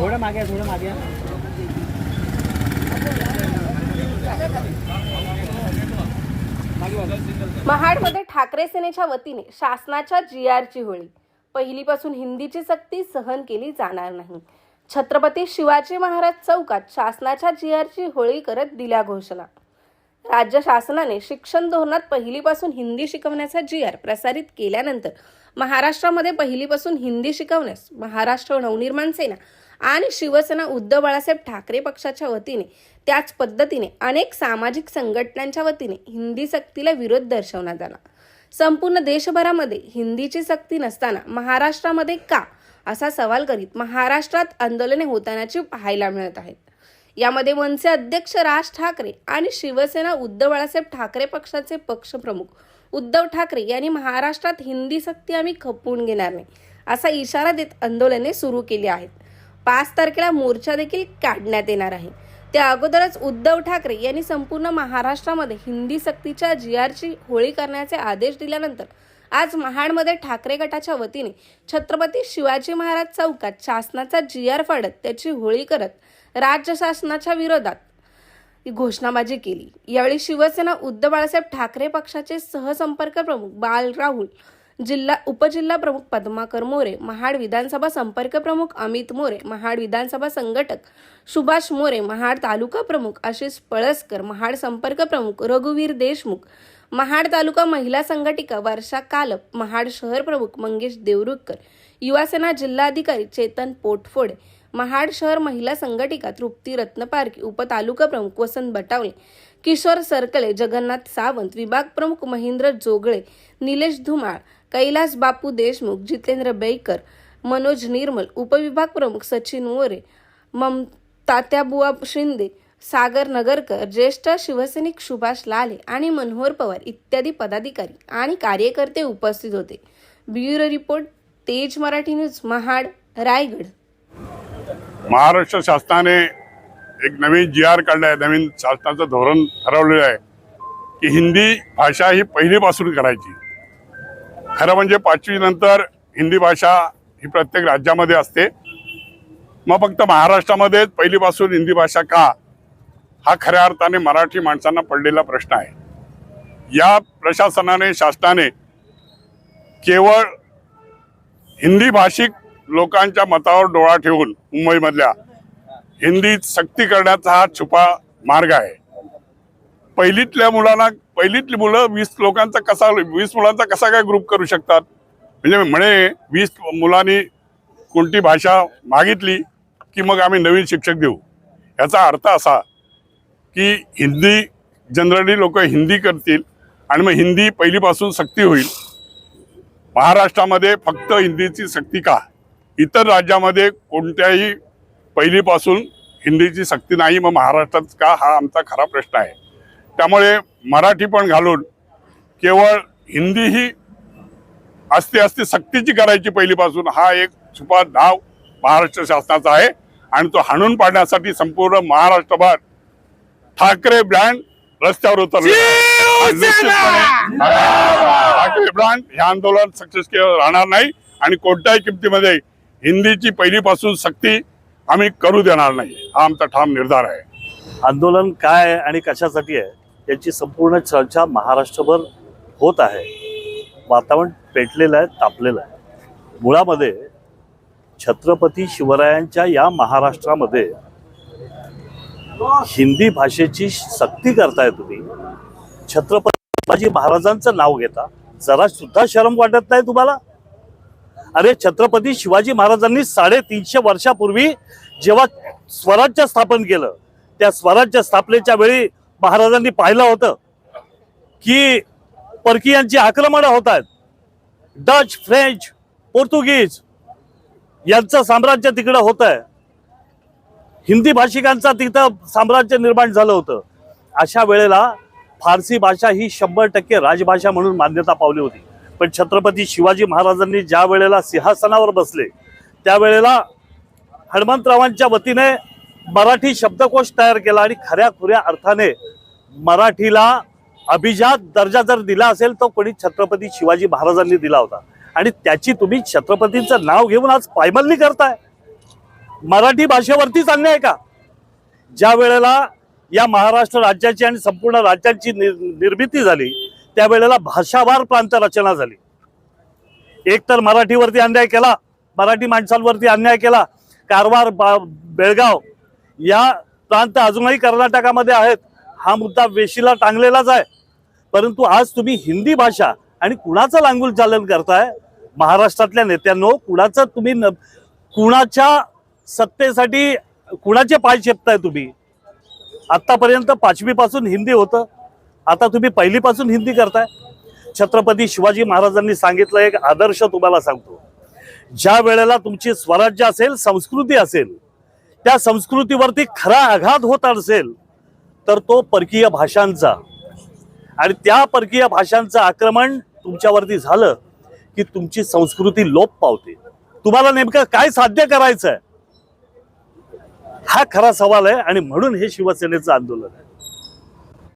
थोडं मागे थोडं मागे. महाडमध्ये ठाकरे सेनेच्या वतीने शासनाच्या जी आरची होळी. पहिलीपासून हिंदीची सक्ती सहन केली जाणार नाही. छत्रपती शिवाजी महाराज चौकात शासनाच्या जी आरची होळी करत दिल्या घोषणा. राज्य शासनाने शिक्षण धोरणात पहिलीपासून हिंदी शिकवण्याचा जी आर प्रसारित केल्यानंतर महाराष्ट्रामध्ये पहिलीपासून हिंदी शिकवण्यास महाराष्ट्र नवनिर्माण सेना आणि शिवसेना उद्धव बाळासाहेब ठाकरे पक्षाच्या वतीने त्याच पद्धतीने अनेक सामाजिक संघटनांच्या वतीने हिंदी सक्तीला विरोध दर्शवण्यात आला. संपूर्ण देशभरामध्ये हिंदीची सक्ती नसताना महाराष्ट्रामध्ये का? असा सवाल करीत महाराष्ट्रात आंदोलने होतानाची पाहायला मिळत आहेत. यामध्ये मनसे अध्यक्ष राज ठाकरे आणि शिवसेना उद्धव बाळासाहेब ठाकरे पक्षाचे पक्षप्रमुख उद्धव ठाकरे यांनी महाराष्ट्रात हिंदी सक्ती आम्ही खपवून घेणार नाही असा इशारा देत आंदोलने सुरू केली आहेत. पाच तारखेला मोर्चा देखील काढण्यात येणार आहे. त्या अगोदरच उद्धव ठाकरे यांनी संपूर्ण महाराष्ट्रामध्ये हिंदी सक्तीच्या जी आरची होळी करण्याचे आदेश दिल्यानंतर आज महाडमध्ये ठाकरे गटाच्या वतीने छत्रपती शिवाजी महाराज चौकात शासनाचा जी आर फाडत त्याची होळी करत राज्य शासनाच्या विरोधात घोषणाबाजी केली. यावेळी शिवसेना उद्धव बाळासाहेब ठाकरे पक्षाचे सहसंपर्क प्रमुख बाल राहुल जिल्हा उपजिल्हा प्रमुख पद्माकर मोरे महाड विधानसभा संपर्क प्रमुख अमित मोरे महाड विधानसभा संघटक सुभाष मोरे महाड तालुका प्रमुख आशिष पळसकर महाड संपर्क प्रमुख रघुवीर देशमुख महाड तालुका महिला संघटिका वर्षा कालप महाड शहर प्रमुख मंगेश देवरुखकर युवासेना जिल्हाधिकारी चेतन पोटफोडे महाड शहर महिला संघटिका तृप्ती रत्नपारकी उपतालुका प्रमुख वसंत बटावले किशोर सरकले जगन्नाथ सावंत विभाग प्रमुख महेंद्र जोगळे निलेश धुमाळ कैलास बापू देशमुख जितेंद्र बेकर मनोज निर्मल उपविभाग प्रमुख सचिन मोरे मम तात्याबुवा शिंदे सागर नगरकर ज्येष्ठ शिवसैनिक सुभाष लाले आणि मनोहर पवार इत्यादी पदाधिकारी आणि कार्यकर्ते उपस्थित होते. Bureau report Tej Marathi news Mahad Raigad. Maharashtra शासनाने एक नवीन जी आर काढलं आहे नवीन शासनाचं धोरण ठरवलेलं आहे की हिंदी भाषा ही पहिलीपासून करायची. खरं म्हणजे पाचवी नंतर हिंदी भाषा ही प्रत्येक राज्यामध्ये असते. मग फक्त महाराष्ट्रामध्येच पहिलीपासून हिंदी भाषा का? हा खऱ्या अर्थाने मराठी माणसांना पडलेला प्रश्न आहे. या प्रशासनाने शासनाने केवळ हिंदी भाषिक लोकांच्या मतावर डोळा ठेवून मुंबईमधल्या हिंदीत सक्ती करण्याचा हा छुपा मार्ग आहे. पहिलीतल्या मुलांना पहिलीतली मुलं वीस लोकांचा कसा वीस मुलांचा कसा काय ग्रुप करू शकतात? म्हणजे म्हणे वीस मुलांनी कोणती भाषा मागितली की मग आम्ही नवीन शिक्षक देऊ? याचा अर्थ असा की हिंदी जनरली लोक हिंदी करतील आणि मग हिंदी पहिलीपासून सक्ती होईल. महाराष्ट्रामध्ये फक्त हिंदीची सक्ती का? इतर राज्यामध्ये कोणत्याही पहिलीपासून हिंदीची सक्ती नाही मग महाराष्ट्रात का हा आमचा खरा प्रश्न आहे. त्यामुळे मराठी पण घालून केवळ हिंदी ही असते असते सक्तीची करायची पहिलीपासून हा एक छुपा डाव महाराष्ट्र शासनाचा आहे आणि तो हाणून पाडण्यासाठी संपूर्ण महाराष्ट्रभर ठाकरे ब्रँड रस्त्यावर उतरले ठाकरे ब्रँड हे आंदोलन सक्सेस केलं राहणार नाही आणि कोणत्याही किमतीमध्ये हिंदीची पहिलीपासून सक्ती आम्ही करू देणार नाही. हा आमचा ठाम निर्धार आहे. आंदोलन काय आहे आणि कशासाठी आहे याची संपूर्ण चर्चा महाराष्ट्रभर होत आहे. वातावरण पेटलेलं आहे तापलेलं आहे. मुळामध्ये छत्रपती शिवरायांच्या या महाराष्ट्रामध्ये हिंदी भाषेची सक्ती करताय तुम्ही. छत्रपती शिवाजी महाराजांचं नाव घेता. जरा सुद्धा शरम वाटत नाही तुम्हाला? अरे छत्रपती शिवाजी महाराजांनी साडेतीनशे वर्षापूर्वी जेव्हा स्वराज्य स्थापन केलं त्या स्वराज्य स्थापनेच्या वेळी महाराजांनी पाहिलं होतं की परकीयांची आक्रमणं होत आहेत. डच फ्रेंच पोर्तुगीज यांचं साम्राज्य तिकडं होत आहे. हिंदी भाषिकांचा तिथं साम्राज्य निर्माण झालं होतं. अशा वेळेला फारसी भाषा ही शंभर टक्के राजभाषा म्हणून मान्यता पावली होती. पण छत्रपती शिवाजी महाराजांनी ज्या वेळेला सिंहासनावर बसले त्यावेळेला हनुमंतरावांच्या वतीने मराठी शब्दकोश तयार केला आणि खऱ्या खुऱ्या अर्थाने मराठीला अभिजात दर्जा जर दिला असेल तर कोणी छत्रपती शिवाजी महाराजांनी दिला होता. आणि त्याची तुम्ही छत्रपतींचं नाव घेऊन आज पायमल्ली करताय. मराठी भाषेवरतीच अन्याय का? ज्या वेळेला या महाराष्ट्र राज्याची आणि संपूर्ण राज्यांची निर्मिती झाली त्यावेळेला भाषावार प्रांत रचना झाली. एक तर मराठीवरती अन्याय केला मराठी माणसांवरती अन्याय केला कारवार बा- बेळगाव या प्रांत अजूनही कर्नाटकामध्ये आहेत. हा मुद्दा वेशीला टांगलेलाच आहे. परंतु आज तुम्ही हिंदी भाषा आणि कुणाचं लांगूल चालन करताय? महाराष्ट्रातल्या नेत्यांनो कुणाचं तुम्ही न- कुणाच्या सत्तेसाठी कुणाचे पाय शेपताय तुम्ही? आतापर्यंत पाचवीपासून हिंदी होतं. आता तुम्ही पहिलीपासून हिंदी करताय. छत्रपती शिवाजी महाराजांनी सांगितलं एक आदर्श तुम्हाला सांगतो. ज्या वेळेला तुमची स्वराज्य असेल संस्कृती असेल त्या संस्कृतीवरती खरा आघात होत असेल तर तो परकीय भाषांचा. आणि त्या परकीय भाषांचं आक्रमण तुमच्यावरती झालं की तुमची संस्कृती लोप पावते. तुम्हाला नेमकं काय साध्य करायचं आहे हा खरा सवाल आहे आणि म्हणून हे शिवसेनेचं आंदोलन आहे.